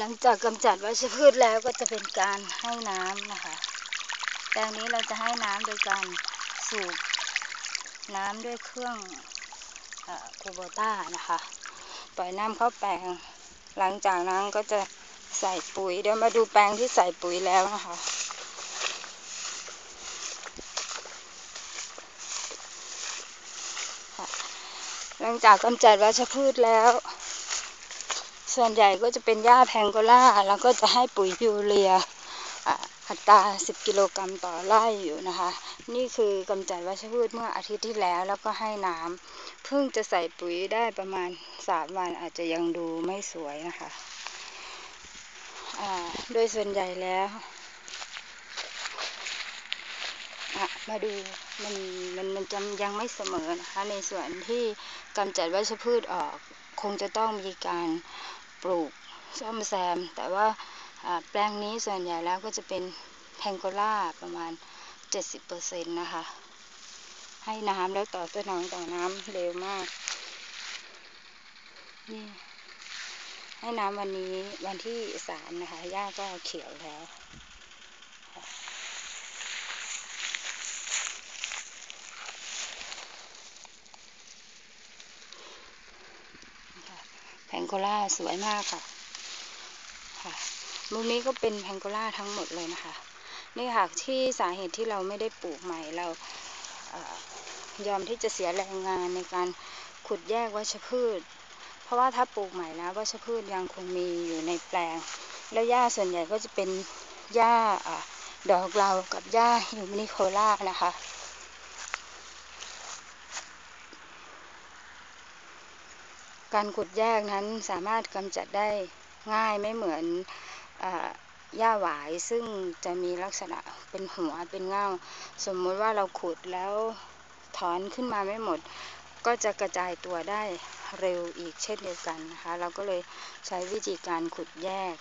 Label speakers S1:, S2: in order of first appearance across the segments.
S1: หลังจากกำจัดวัชพืชแล้วก็จะเป็นการให้น้ำนะคะ แปลงนี้เราจะให้น้ำโดยการสูบน้ำด้วยเครื่องคูโบต้านะคะ ปล่อยน้ำเข้าแปลง หลังจากนั้นก็จะใส่ปุ๋ย เดี๋ยวมาดูแปลงที่ใส่ปุ๋ยแล้วนะคะ หลังจากกำจัดวัชพืชแล้ว ส่วนใหญ่ก็จะเป็นหญ้าแพงโกล่าแล้วก็จะให้ปุ๋ยยูเรียอัตรา 10 กิโลกรัมต่อไร่อยู่นะคะ นี่คือกำจัดวัชพืชเมื่ออาทิตย์ที่แล้วแล้วก็ให้น้ำเพิ่งจะใส่ปุ๋ยได้ประมาณ 3 วันอาจจะยังดูไม่สวยนะคะโดยส่วนใหญ่แล้วมาดูมันมันมันจะยังไม่เสมอนะคะ ในส่วนที่กำจัดวัชพืชออกคงจะต้องมีการ ลูกซ่อมแซม แต่ว่าแปลงนี้ส่วนใหญ่แล้วก็จะเป็นแพงโกล่าประมาณ 70%นะคะ ให้น้ำแล้วต่อต้นองต่อน้ำเร็วมาก นี่ให้น้ำวันนี้วันที่สามนะคะหญ้าก็เขียวแล้ว งโกล่าสวยมากค่ะค่ะมุมนี้ก็เป็นแพงโกล่าทั้งหมดเลยนะคะ นี่ค่ะที่สาเหตุที่เราไม่ได้ปลูกใหม่เรายอมที่จะเสียแรงงานในการขุดแยกวัชพืช เพราะว่าถ้าปลูกใหม่แล้ววัชพืชยังคงมีอยู่ในแปลง แล้วหญ้าส่วนใหญ่ก็จะเป็นหญ้าดอกเรากับหญ้าฮิวมินิโคล่านะคะ การขุดแยกนั้นสามารถกำจัดได้ง่ายไม่เหมือนหญ้าหวายซึ่งจะมีลักษณะเป็นหัวเป็นเงาสมมุติว่าเราขุดแล้วถอนขึ้นมาไม่หมด ก็จะกระจายตัวได้เร็วอีกเช่นเดียวกันนะคะเราก็เลยใช้วิธีการขุดแยก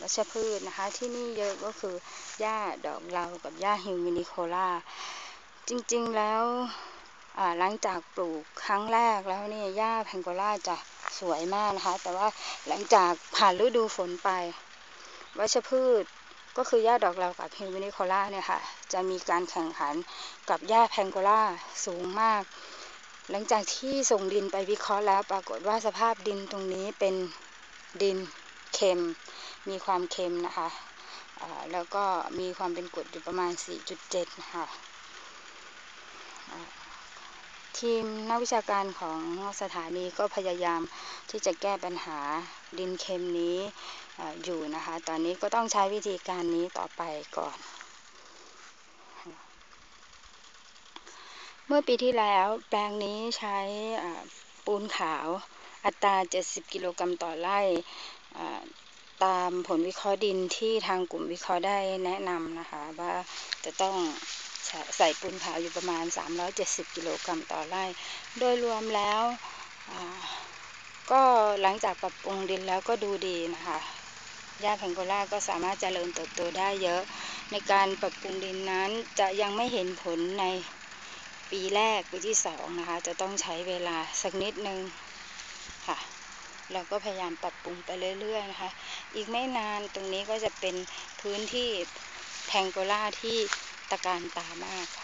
S1: วัชพืชนะคะที่นี่เยอะก็คือหญ้าดอกเรากับหญ้าฮิวมินิโคล่าจริงๆแล้ว หลังจากปลูกครั้งแรกแล้วนี่หญ้าแพงโกล่าจะสวยมากนะคะ แต่ว่าหลังจากผ่านฤดูฝนไป วัชพืชก็คือหญ้าดอกเรากับฮิวมินิโคล่าเนี่ยค่ะ จะมีการแข่งขันกับหญ้าแพงโกล่าสูงมาก หลังจากที่ส่งดินไปวิเคราะห์แล้ว ปรากฏว่าสภาพดินตรงนี้เป็นดินเค็ม มีความเค็มนะคะแล้วก็มีความเป็นกรดอยู่ประมาณ 4.7นะคะ ทีมนักวิชาการของสถานีก็พยายามที่จะแก้ปัญหาดินเค็มนี้อยู่นะคะ ตอนนี้ก็ต้องใช้วิธีการนี้ต่อไปก่อน เมื่อปีที่แล้วแปลงนี้ใช้ปูนขาวอัตรา 70 กิโลกรัมต่อไร่ตามผลวิเคราะห์ดินที่ทางกลุ่มวิเคราะห์ได้แนะนำนะคะ ว่าจะต้อง ใส่ปูนขาวอยู่ประมาณ 370 กิโลกรัมต่อไร่ โดยรวมแล้วก็หลังจากปรับปรุงดินแล้วก็ดูดีนะคะหญ้าแพงโกล่าก็สามารถเจริญเติบโตได้เยอะ ในการปรับปรุงดินนั้นจะยังไม่เห็นผลในปีแรกปีที่สองนะคะ จะต้องใช้เวลาสักนิดนึงค่ะ เราก็พยายามปรับปรุงไปเรื่อยๆนะคะ อีกไม่นานตรงนี้ก็จะเป็นพื้นที่แพงโกล่าที่ ตะการตามากค่ะ